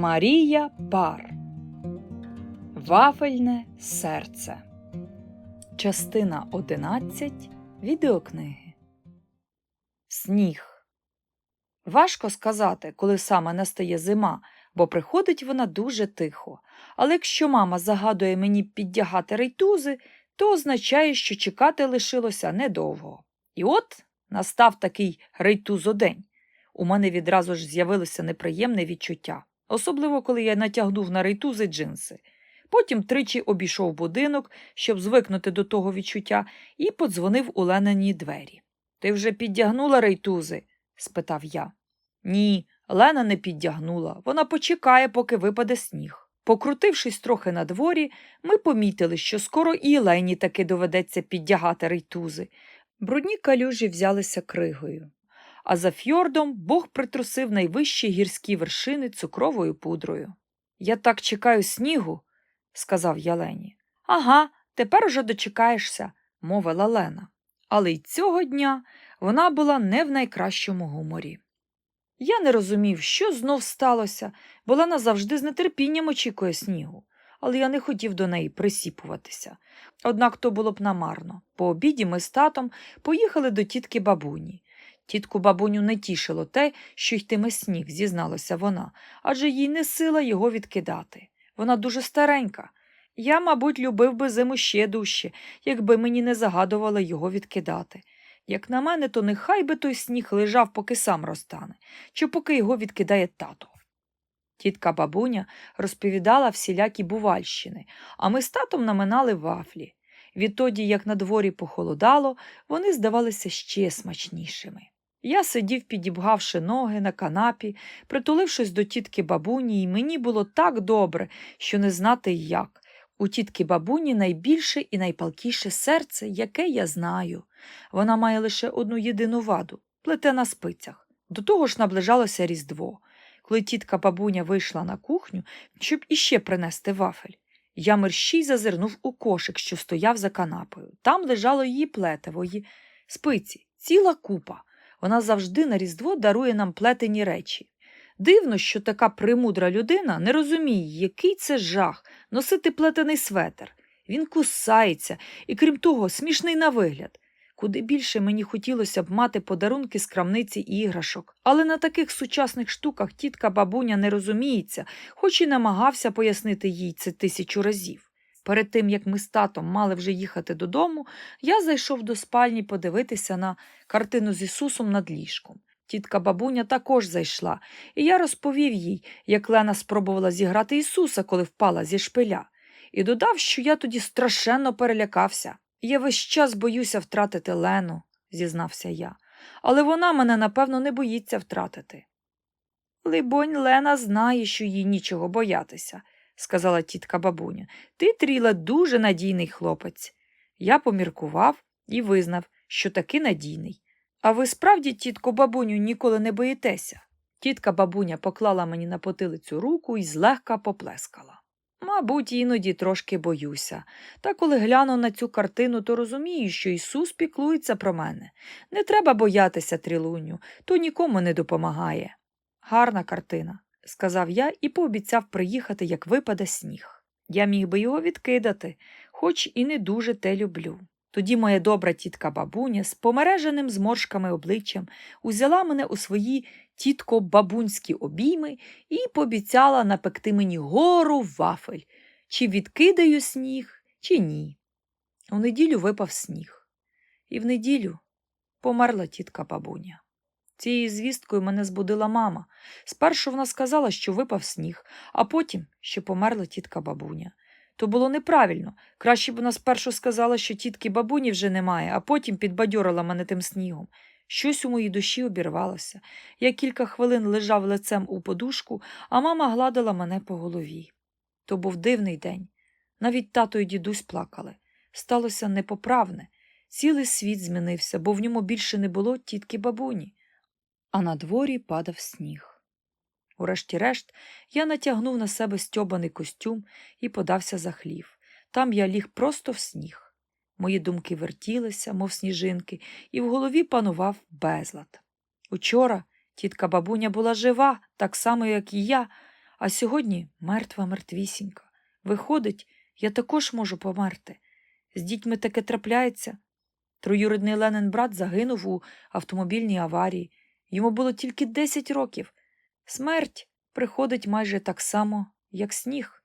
Марія Пар Вафельне серце. Частина 11 відеокниги. Сніг. Важко сказати, коли саме настає зима, бо приходить вона дуже тихо. Але якщо мама загадує мені піддягати рейтузи, то означає, що чекати лишилося недовго. І от настав такий рейтузодень. У мене відразу ж з'явилося неприємне відчуття, особливо коли я натягнув на рейтузи джинси. Потім тричі обійшов будинок, щоб звикнути до того відчуття, і подзвонив у Ленині двері. Ти вже піддягнула рейтузи? спитав я. Ні, Лена не піддягнула. Вона почекає, поки випаде сніг. Покрутившись трохи на дворі, ми помітили, що скоро і Лені таки доведеться піддягати рейтузи. Брудні калюжі взялися кригою а за фьордом Бог притрусив найвищі гірські вершини цукровою пудрою. Я так чекаю снігу, сказав я Лені. Ага, тепер уже дочекаєшся, мовила Лена. Але й цього дня вона була не в найкращому гуморі. Я не розумів, що знов сталося, бо Лена завжди з нетерпінням очікує снігу, але я не хотів до неї присіпуватися. Однак то було б намарно. По обіді ми з татом поїхали до тітки бабуні. Тітку бабуню не тішило те, що йтиме сніг, зізналася вона, адже їй не сила його відкидати. Вона дуже старенька. Я, мабуть, любив би зиму ще дужче, якби мені не загадували його відкидати. Як на мене, то нехай би той сніг лежав, поки сам розтане, чи поки його відкидає тато. Тітка бабуня розповідала всілякі бувальщини, а ми з татом наминали вафлі. Відтоді, як на дворі похолодало, вони здавалися ще смачнішими. Я сидів, підібгавши ноги на канапі, притулившись до тітки бабуні, і мені було так добре, що не знати як. У тітки бабуні найбільше і найпалкіше серце, яке я знаю. Вона має лише одну єдину ваду плете на спицях. До того ж наближалося Різдво. Коли тітка бабуня вийшла на кухню, щоб іще принести вафель. Я мерщій зазирнув у кошик, що стояв за канапою. Там лежало її плетевої спиці, ціла купа. Вона завжди на Різдво дарує нам плетені речі. Дивно, що така примудра людина не розуміє, який це жах носити плетений светер. Він кусається і, крім того, смішний на вигляд. Куди більше мені хотілося б мати подарунки з крамниці іграшок. Але на таких сучасних штуках тітка бабуня не розуміється, хоч і намагався пояснити їй це тисячу разів. Перед тим, як ми з татом мали вже їхати додому, я зайшов до спальні подивитися на картину з Ісусом над ліжком. Тітка бабуня також зайшла, і я розповів їй, як Лена спробувала зіграти Ісуса, коли впала зі шпиля, і додав, що я тоді страшенно перелякався. Я весь час боюся втратити Лену, зізнався я, але вона мене, напевно, не боїться втратити. Либонь, Лена знає, що їй нічого боятися сказала тітка бабуня. Ти, Тріла, дуже надійний хлопець. Я поміркував і визнав, що таки надійний. А ви справді, тітко бабуню, ніколи не боїтеся? Тітка бабуня поклала мені на потилицю руку і злегка поплескала. Мабуть, іноді трошки боюся. Та коли гляну на цю картину, то розумію, що Ісус піклується про мене. Не треба боятися, Трілуню, то нікому не допомагає. Гарна картина сказав я і пообіцяв приїхати, як випаде сніг. Я міг би його відкидати, хоч і не дуже те люблю. Тоді моя добра тітка бабуня з помереженим зморшками обличчям узяла мене у свої тітко бабунські обійми і пообіцяла напекти мені гору вафель, чи відкидаю сніг, чи ні. У неділю випав сніг, і в неділю померла тітка бабуня. Цією звісткою мене збудила мама. Спершу вона сказала, що випав сніг, а потім, що померла тітка бабуня. То було неправильно. Краще б вона спершу сказала, що тітки бабуні вже немає, а потім підбадьорила мене тим снігом. Щось у моїй душі обірвалося. Я кілька хвилин лежав лицем у подушку, а мама гладила мене по голові. То був дивний день. Навіть тато і дідусь плакали. Сталося непоправне. Цілий світ змінився, бо в ньому більше не було тітки бабуні а на дворі падав сніг. Урешті-решт, я натягнув на себе стьобаний костюм і подався за хлів. Там я ліг просто в сніг. Мої думки вертілися, мов сніжинки, і в голові панував безлад. Учора тітка бабуня була жива, так само, як і я, А сьогодні мертва мертвісінька. Виходить, я також можу померти. З дітьми таке трапляється. Троюрідний Ленин брат загинув у автомобільній аварії. Йому було тільки 10 років. Смерть приходить майже так само, як сніг.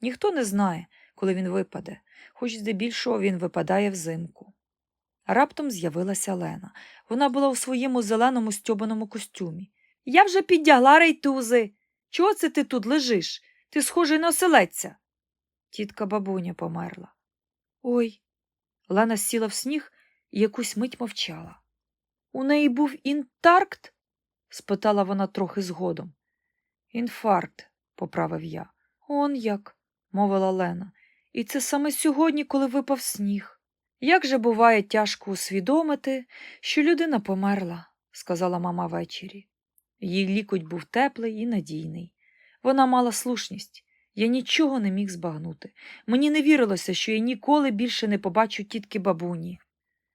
Ніхто не знає, коли він випаде, хоч здебільшого він випадає взимку. Раптом з'явилася Лена. Вона була у своєму зеленому стьобаному костюмі. Я вже піддягла рейтузи. Чого це ти тут лежиш? Ти схожий на оселедця. Тітка бабуня померла. Ой. Лена сіла в сніг і якусь мить мовчала. У неї був інтаркт? спитала вона трохи згодом. Інфаркт, поправив я. Он як, мовила Лена. І це саме сьогодні, коли випав сніг. Як же буває тяжко усвідомити, що людина померла, сказала мама ввечері. Її лікуть був теплий і надійний. Вона мала слушність. Я нічого не міг збагнути. Мені не вірилося, що я ніколи більше не побачу тітки бабуні.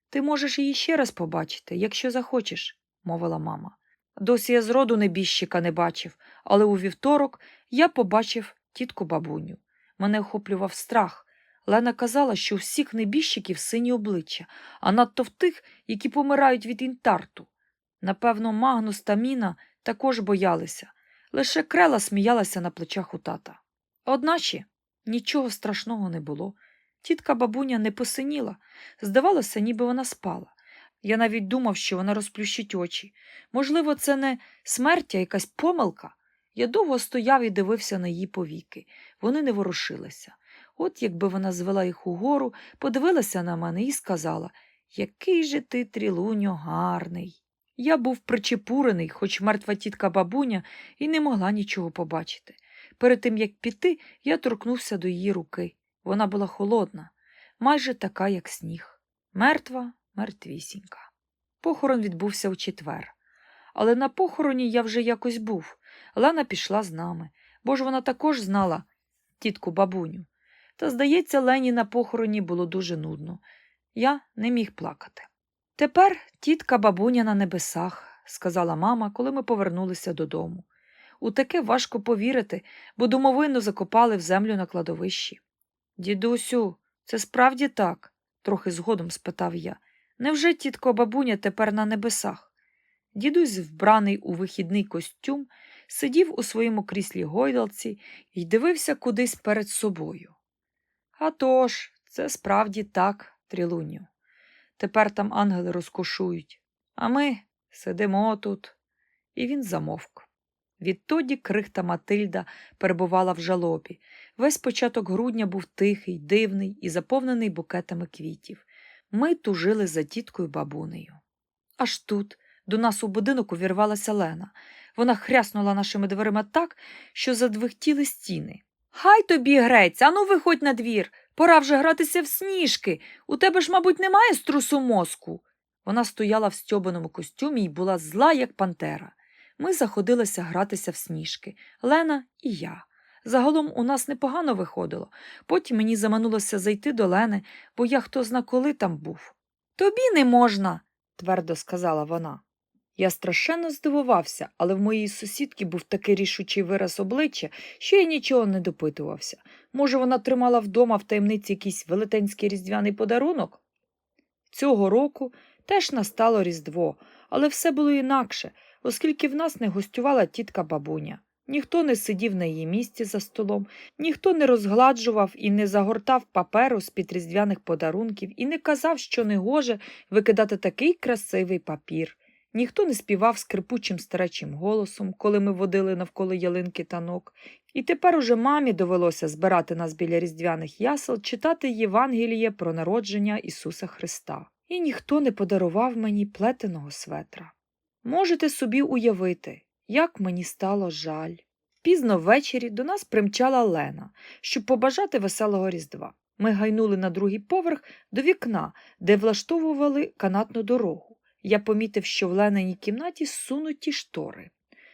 Ти можеш її ще раз побачити, якщо захочеш, мовила мама. Досі я зроду небіжчика не бачив, але у вівторок я побачив тітку бабуню. Мене охоплював страх. Лена казала, що у всіх небіжчиків сині обличчя, а надто в тих, які помирають від інтарту. Напевно, Магнус та Міна також боялися. Лише крела сміялася на плечах у тата. Одначе нічого страшного не було. Тітка бабуня не посиніла. Здавалося, ніби вона спала. Я навіть думав, що вона розплющить очі. Можливо, це не смерть, а якась помилка. Я довго стояв і дивився на її повіки. Вони не ворушилися. От якби вона звела їх угору, подивилася на мене і сказала Який же ти, трілуньо, гарний. Я був причепурений, хоч мертва тітка бабуня, і не могла нічого побачити. Перед тим, як піти, я торкнувся до її руки. Вона була холодна, майже така, як сніг. Мертва, мертвісінька. Похорон відбувся у четвер. Але на похороні я вже якось був. Лена пішла з нами, бо ж вона також знала тітку бабуню. Та, здається, Лені на похороні було дуже нудно. Я не міг плакати. Тепер тітка бабуня на небесах, сказала мама, коли ми повернулися додому. У таке важко повірити, бо домовину закопали в землю на кладовищі. Дідусю, це справді так? трохи згодом спитав я. Невже тітко бабуня тепер на небесах? Дідусь, вбраний у вихідний костюм, сидів у своєму кріслі гойдалці і дивився кудись перед собою. «А тож, це справді так, трілуню. Тепер там ангели розкошують, а ми сидимо тут. І він замовк. Відтоді крихта Матильда перебувала в жалобі. Весь початок грудня був тихий, дивний і заповнений букетами квітів. Ми тужили за тіткою бабунею. Аж тут до нас у будинок увірвалася Лена. Вона хряснула нашими дверима так, що задвихтіли стіни. Хай тобі грець, ану виходь на двір. Пора вже гратися в сніжки. У тебе ж, мабуть, немає струсу мозку. Вона стояла в стьобаному костюмі і була зла, як пантера. Ми заходилися гратися в сніжки Лена і я. Загалом у нас непогано виходило. Потім мені заманулося зайти до Лени, бо я хто зна коли там був. Тобі не можна, твердо сказала вона. Я страшенно здивувався, але в моїй сусідки був такий рішучий вираз обличчя, що я нічого не допитувався. Може, вона тримала вдома в таємниці якийсь велетенський різдвяний подарунок? Цього року теж настало Різдво, але все було інакше, оскільки в нас не гостювала тітка бабуня. Ніхто не сидів на її місці за столом, ніхто не розгладжував і не загортав паперу з під різдвяних подарунків і не казав, що не гоже викидати такий красивий папір. Ніхто не співав скрипучим старечим голосом, коли ми водили навколо ялинки танок. І тепер уже мамі довелося збирати нас біля різдвяних ясел, читати Євангеліє про народження Ісуса Христа. І ніхто не подарував мені плетеного светра. Можете собі уявити, як мені стало жаль. Пізно ввечері до нас примчала Лена, щоб побажати веселого Різдва. Ми гайнули на другий поверх до вікна, де влаштовували канатну дорогу. Я помітив, що в Лениній кімнаті сунуті штори.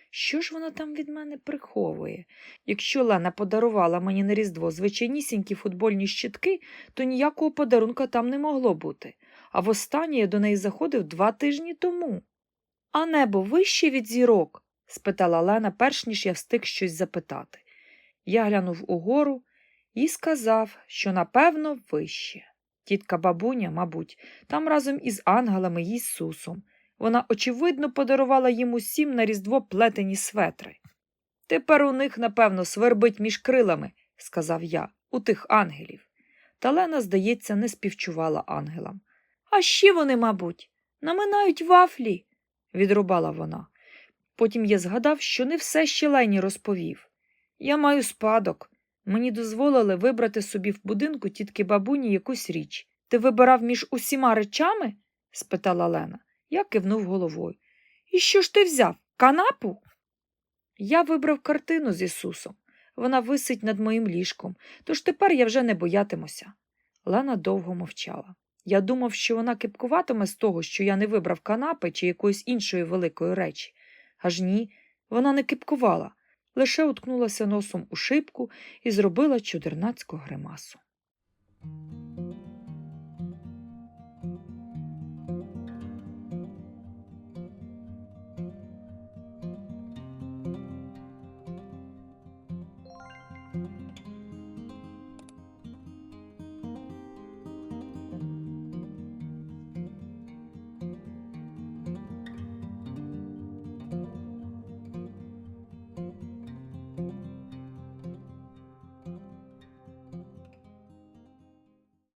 Що ж вона там від мене приховує? Якщо Лена подарувала мені на Різдво звичайнісінькі футбольні щитки, то ніякого подарунка там не могло бути. А востаннє я до неї заходив два тижні тому. А небо вище від зірок? Спитала Лена, перш ніж я встиг щось запитати. Я глянув угору і сказав, що напевно вище. Тітка бабуня, мабуть, там разом із ангелами і Ісусом. Вона, очевидно, подарувала їм усім на різдво плетені светри. Тепер у них, напевно, свербить між крилами, сказав я, у тих ангелів. Та Лена, здається, не співчувала ангелам. А ще вони, мабуть, наминають вафлі, відрубала вона. Потім я згадав, що не все ще Лені розповів. Я маю спадок. Мені дозволили вибрати собі в будинку тітки бабуні якусь річ. Ти вибирав між усіма речами? спитала Лена. Я кивнув головою. І що ж ти взяв? Канапу? Я вибрав картину з Ісусом. Вона висить над моїм ліжком, тож тепер я вже не боятимуся. Лена довго мовчала. Я думав, що вона кипкуватиме з того, що я не вибрав канапи чи якоїсь іншої великої речі. Аж ні, вона не кипкувала, лише уткнулася носом у шибку і зробила чудернацьку гримасу.